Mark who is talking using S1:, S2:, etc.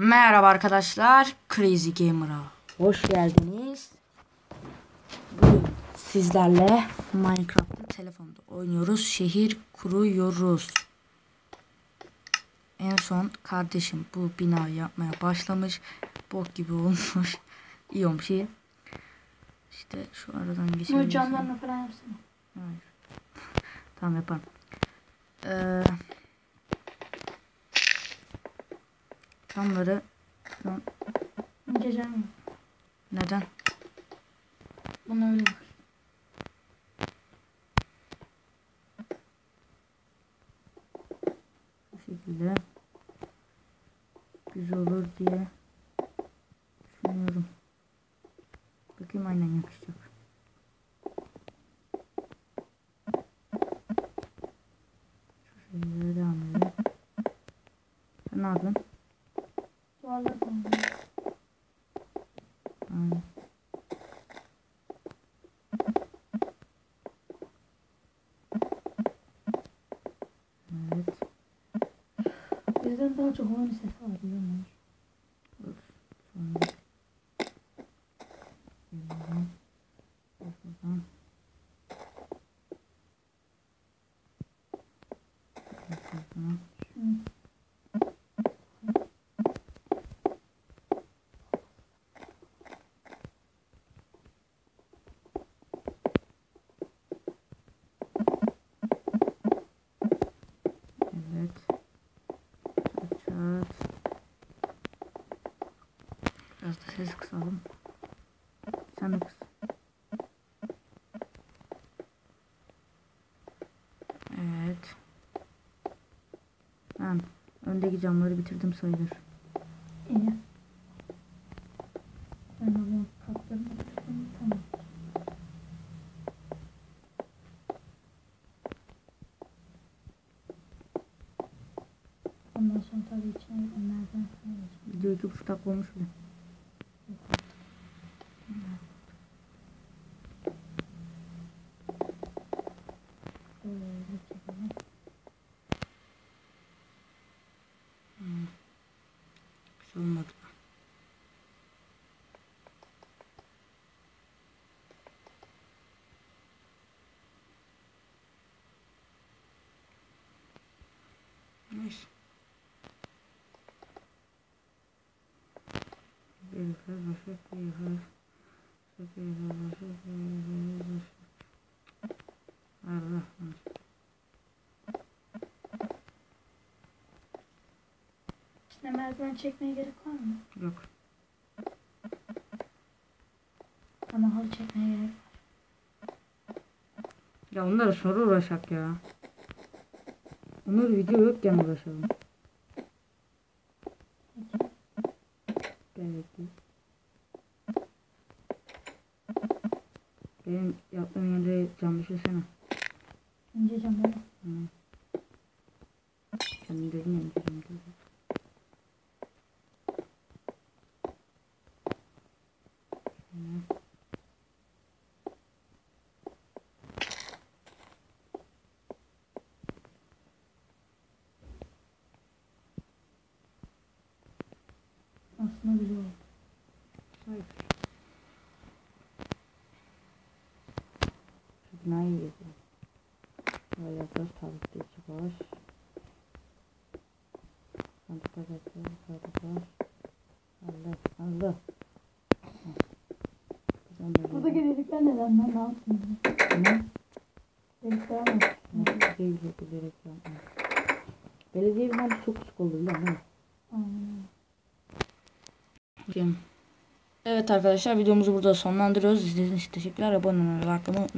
S1: Merhaba arkadaşlar, Crazy Gamer'a hoş geldiniz. Bugün sizlerle Minecraft'ta telefonda oynuyoruz, şehir kuruyoruz. En son kardeşim bu binayı yapmaya başlamış, bok gibi olmuş, iyi olmuş iyi. İşte şu aradan
S2: Bu
S1: geçelim.
S2: camlarını falan yapsana.
S1: Hayır. Tamam yaparım. Ee,
S2: cam yok.
S1: neden?
S2: Buna öyle var.
S1: Bu şekilde güzel olur diye düşünüyorum. Bakayım aynen yakışacak. Şu şekilde devam edelim. Sen ne yapıyorsun?
S2: Duvarlar falan.
S1: Aynen. Evet.
S2: Bizden daha çok oyun sesi var biliyor musun?
S1: Dur. Sonra. Buradan. Buradan. Biraz da ses kısalım. Sen de kıs. Evet. Ben öndeki camları bitirdim sayılır.
S2: İyi. Ben alıyorum katlarını tuttum. Tamam. Ondan sonra tabii içine girenlerden koyacağım.
S1: Video iki buçuk dakika olmuş bile. Olmadı.
S2: İçine merdiven çekmeye gerek var mı?
S1: Yok.
S2: Ama halı çekmeye gerek var.
S1: Ya onlara sonra uğraşak ya. Onları video yokken uğraşalım. Evet. Benim yaptığım yere cam düşürsene.
S2: İnce camları.
S1: Hı. Kendin dedin ya ince cam.
S2: Aslında güzel oldu.
S1: Hayır. Binayı yedim. Yapıyoruz. Tabii boş. Sandıkta. Tabii boş. Allah Allah. Güzel de
S2: Buradaki ne?
S1: Ne?
S2: Var.
S1: Belediye ücreti gerek yapmıyor. Belediye binası çok biliyor musun?
S2: Aynen.
S1: Evet arkadaşlar videomuzu burada sonlandırıyoruz. İzlediğiniz için teşekkürler. Abone olmayı, unutmayın.